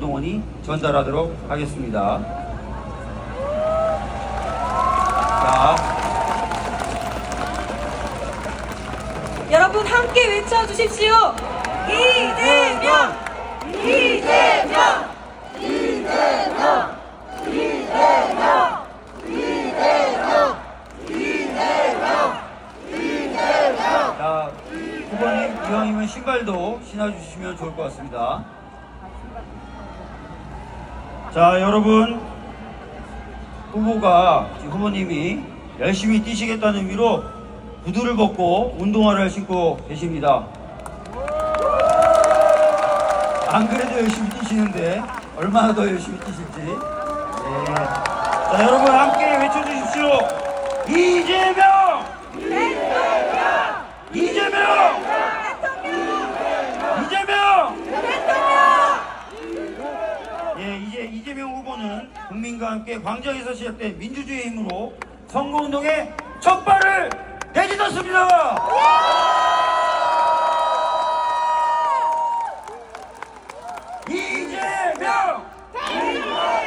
동원이 전달하도록 하겠습니다. 자, 여러분 함께 외쳐주십시오. 이재명! 이재명! 자, 후보님 이왕이면 신발도 신어주시면 좋을 것 같습니다. 자, 여러분 후보가 후보님이 열심히 뛰시겠다는 의미로 구두를 벗고 운동화를 신고 계십니다. 안 그래도 열심히 뛰시는데 얼마나 더 열심히 뛰실지. 네. 자, 여러분 함께 외쳐주십시오. 이재명! 이재명 후보는 국민과 함께 광장에서 시작된 민주주의 힘으로 선거운동에 첫 발을 내딛었습니다. 이재명! 대박!